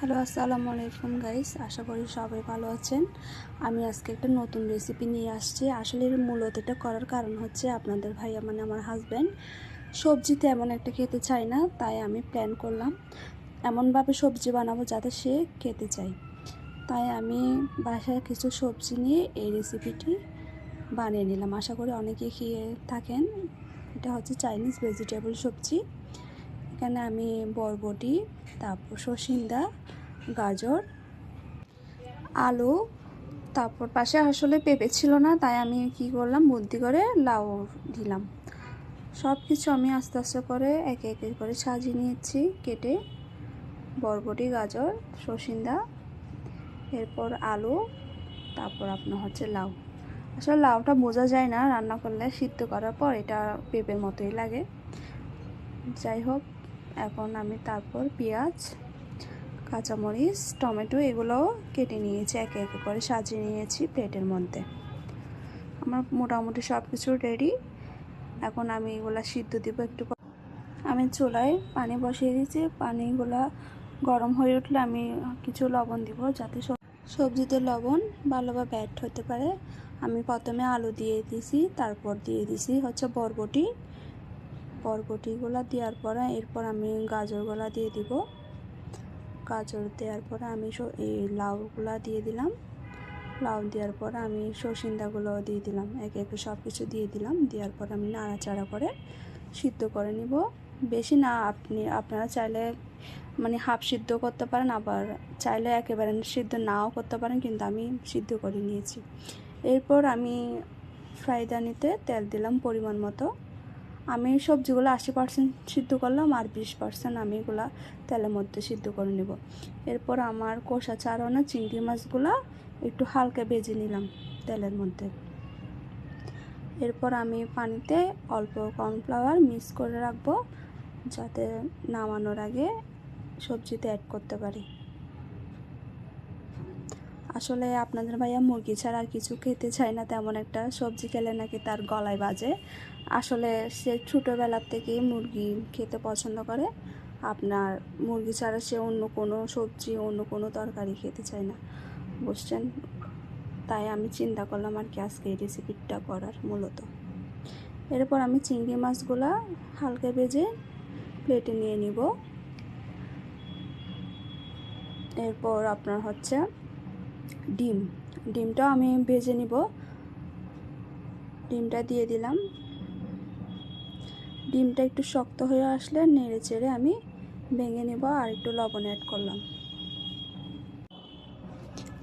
Hello আসসালামু আলাইকুম guys আশা করি সবাই ভালো আছেন। আমি আজকে একটা নতুন রেসিপি নিয়ে আসছি। আসলে মূলত এটা করার কারণ হচ্ছে আপনাদের ভাইয়া মানে আমার হাজব্যান্ড সবজিতে এমন একটা খেতে চায় না, তাই আমি প্ল্যান করলাম এমনভাবে সবজি বানাবো যাতে সে খেতে চায়। তাই আমি বাসায় কিছু সবজি নিয়ে এই রেসিপিটি বানিয়ে নিলাম। আশা করি অনেকে খেয়ে থাকেন। এটা হচ্ছে চাইনিজ ভেজিটেবল সবজি। এখানে আমি বরবটি, তারপর সসিন্দা, গাজর, আলু, তারপর পাশে আসলে পেঁপে ছিল না, তাই আমি কি করলাম, বুদ্ধি করে লাউ দিলাম। সব কিছু আমি আস্তে আস্তে করে একে একে করে সাজিয়ে নিয়েছি, কেটে। বরবটি, গাজর, সসিন্দা, এরপর আলু, তারপর আপনার হচ্ছে লাউ। আসলে লাউটা বোঝা যায় না, রান্না করলে সিদ্ধ করার পর এটা পেঁপের মতোই লাগে। যাই হোক এখন আমি তারপর পেঁয়াজ, কাঁচামরিচ, টমেটো এগুলোও কেটে নিয়েছি, একে একে করে সাজিয়ে নিয়েছি প্লেটের মধ্যে। আমার মোটামুটি সব কিছু রেডি এখন আমি এগুলো সিদ্ধ দিব একটু আমি চুলায় পানি বসিয়ে দিয়েছি, পানিগুলো গরম হয়ে উঠলে আমি কিছু লবণ দিব যাতে সবজিতে লবণ ভালোভাবে ব্যাট হতে পারে। আমি প্রথমে আলু দিয়ে দিছি তারপর দিয়ে দিছি হচ্ছে বরবটি। বরবটিগুলো দেওয়ার পরে এরপর আমি গাজরগুলা দিয়ে দিব। গাজর দেওয়ার পরে আমি এই লাউগুলা দিয়ে দিলাম। লাউ দেওয়ার পর আমি সসিন্দাগুলো দিয়ে দিলাম। একে একে সব কিছু দিয়ে দিলাম। দেওয়ার পর আমি নাড়াচাড়া করে সিদ্ধ করে নিব। বেশি না, আপনি, আপনারা চাইলে মানে হাফ সিদ্ধ করতে পারেন, আবার চাইলে একেবারে সিদ্ধ নাও করতে পারেন, কিন্তু আমি সিদ্ধ করে নিয়েছি। এরপর আমি ফ্রাইদানিতে তেল দিলাম পরিমাণ মতো। আমি সবজিগুলো আশি পার্সেন্ট সিদ্ধ করলাম আর বিশ পার্সেন্ট আমি এগুলো তেলের মধ্যে সিদ্ধ করে নেব। এরপর আমার কষা চারানো চিংড়ি মাছগুলো একটু হালকা বেজে নিলাম তেলের মধ্যে। এরপর আমি পানিতে অল্প কর্নফ্লাওয়ার মিক্স করে রাখব যাতে নামানোর আগে সবজিতে অ্যাড করতে পারি। আসলে আপনাদের ভাইয়া মুরগি ছাড়া আর কিছু খেতে চায় না তেমন একটা। সবজি খেলে নাকি তার গলায় বাজে। আসলে সে ছোটোবেলার থেকেই মুরগি খেতে পছন্দ করে। আপনার মুরগি ছাড়া সে অন্য কোনো সবজি, অন্য কোনো তরকারি খেতে চায় না। বুঝছেন? তাই আমি চিন্তা করলাম আর কি আজকে এই রেসিপিটা করার মূলত। এরপর আমি চিংড়ি মাছগুলা হালকা ভেজে প্লেটে নিয়ে নিব। এরপর আপনার হচ্ছে ডিম। ডিমটাও আমি ভেজে নিব। ডিমটা দিয়ে দিলাম। ডিমটা একটু শক্ত হয়ে আসলে নেড়ে চেড়ে আমি ভেঙে নেব আর একটু লবণ অ্যাড করলাম।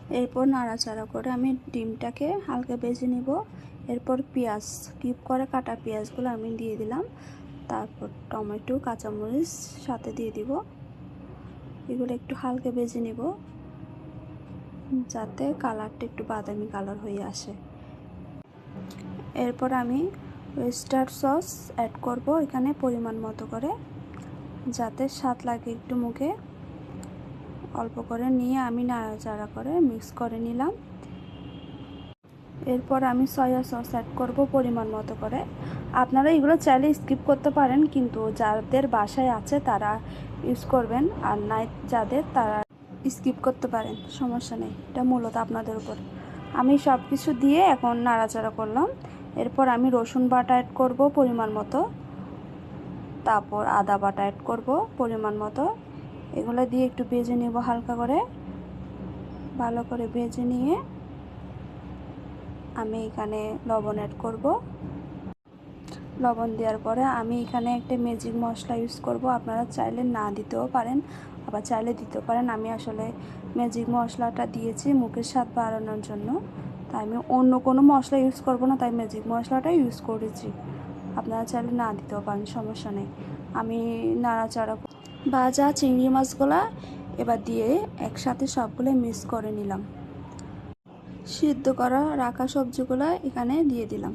এরপর নাড়াচাড়া করে আমি ডিমটাকে হালকা ভেজে নিব। এরপর পেঁয়াজ কিপ করে কাটা পেঁয়াজগুলো আমি দিয়ে দিলাম। তারপর টমেটো, কাঁচামরিচ সাথে দিয়ে দিব। এগুলো একটু হালকা ভেজে নেব। যাতে কালারটা একটু বাদামি কালার হয়ে আসে। এরপর আমি ওয়েস্টার সস অ্যাড করব এখানে পরিমাণ মতো করে, যাতে স্বাদ লাগে একটু মুখে। অল্প করে নিয়ে আমি নাড়াচাড়া করে মিক্স করে নিলাম। এরপর আমি সয়া সস অ্যাড করব পরিমাণ মতো করে। আপনারা এগুলো চাইলে স্কিপ করতে পারেন, কিন্তু যাদের বাসায় আছে তারা ইউজ করবেন, আর নাই যাদের তারা স্কিপ করতে পারেন, সমস্যা নেই, এটা মূলত আপনাদের উপর। আমি সব কিছু দিয়ে এখন নাড়াচাড়া করলাম, এরপর আমি রসুন বাটা অ্যাড করব পরিমাণ মতো, তারপর আদা বাটা অ্যাড করব পরিমাণ মতো, এগুলো দিয়ে একটু ভেজে নেব হালকা করে, ভালো করে ভেজে নিয়ে আমি এখানে লবণ অ্যাড করব। লবণ দেওয়ার পরে আমি এখানে একটা ম্যাজিক মশলা ইউজ করব। আপনারা চাইলে না দিতেও পারেন, আবার চাইলে দিতেও পারেন। আমি আসলে ম্যাজিক মশলাটা দিয়েছি মুখের স্বাদ বাড়ানোর জন্য। তাই আমি অন্য কোনো মশলা ইউজ করব না, তাই ম্যাজিক মশলাটা ইউজ করেছি। আপনারা চাইলে না দিতেও পারেন, সমস্যা নেই। আমি নাড়াচাড়া ভাজা চিংড়ি মাছগুলা এবার দিয়ে একসাথে সবগুলো মিক্স করে নিলাম। সিদ্ধ করা রাখা সবজিগুলো এখানে দিয়ে দিলাম।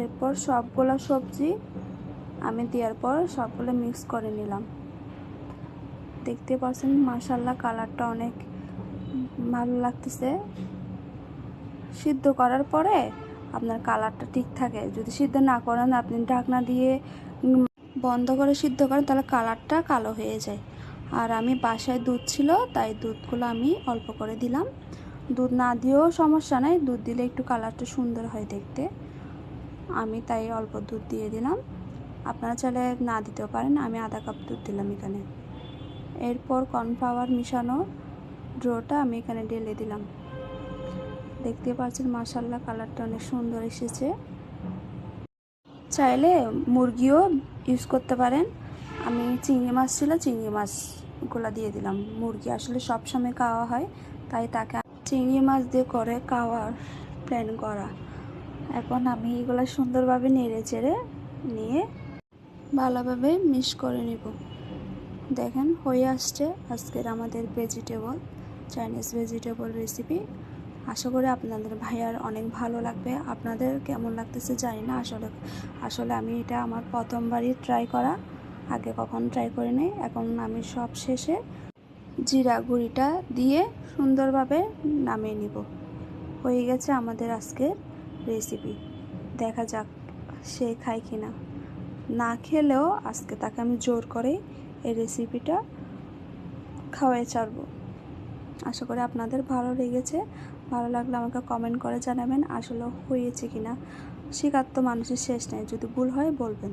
এরপর সবগুলো সবজি আমি দেওয়ার পর সবগুলো মিক্স করে নিলাম। দেখতে পাচ্ছেন মাসাল্লাহ কালারটা অনেক ভালো লাগতেছে। সিদ্ধ করার পরে আপনার কালারটা ঠিক থাকে। যদি সিদ্ধ না করেন, আপনি ঢাকনা দিয়ে বন্ধ করে সিদ্ধ করেন, তাহলে কালারটা কালো হয়ে যায়। আর আমি বাসায় দুধ ছিল, তাই দুধগুলো আমি অল্প করে দিলাম। দুধ না দিয়েও সমস্যা নাই, দুধ দিলে একটু কালারটা সুন্দর হয় দেখতে। আমি তাই অল্প দুধ দিয়ে দিলাম। আপনারা চাইলে না দিতেও পারেন, আমি আধা কাপ দুধ দিলাম এখানে। এরপর কর্নফ্লাওয়ার মিশানো ড্রোটা আমি এখানে ঢেলে দিলাম। দেখতে পাচ্ছেন মাসাল্লাহ কালারটা অনেক সুন্দর এসেছে। চাইলে মুরগিও ইউজ করতে পারেন। আমি চিংড়ি মাছ ছিল, চিংড়ি মাছগুলো দিয়ে দিলাম। মুরগি আসলে সব সময় খাওয়া হয়, তাই তাকে চিংড়ি মাছ দিয়ে করে খাওয়ার প্ল্যান করা। এখন আমি এগুলো সুন্দরভাবে নেড়ে চেড়ে নিয়ে ভালোভাবে মিক্স করে নেব। দেখেন, হয়ে আসছে আজকের আমাদের ভেজিটেবল চাইনিজ ভেজিটেবল রেসিপি আশা করি আপনাদের ভাইয়ার অনেক ভালো লাগবে। আপনাদের কেমন লাগতেছে জানি না। আসলে আসলে আমি এটা আমার প্রথমবারই ট্রাই করা। আগে কখন ট্রাই করে নেই। এখন আমি সব শেষে জিরা গুঁড়িটা দিয়ে সুন্দরভাবে নামিয়ে নিব। হয়ে গেছে আমাদের আজকের রেসিপি দেখা যাক সে খায় কি না। না খেলেও আজকে তাকে আমি জোর করে এই রেসিপিটা খাওয়াই ছাড়বো। আশা করি আপনাদের ভালো লেগেছে। ভালো লাগলে আমাকে কমেন্ট করে জানাবেন আসলে হয়েছে কি না। শিকার তো মানুষের শেষ নেই। যদি ভুল হয় বলবেন।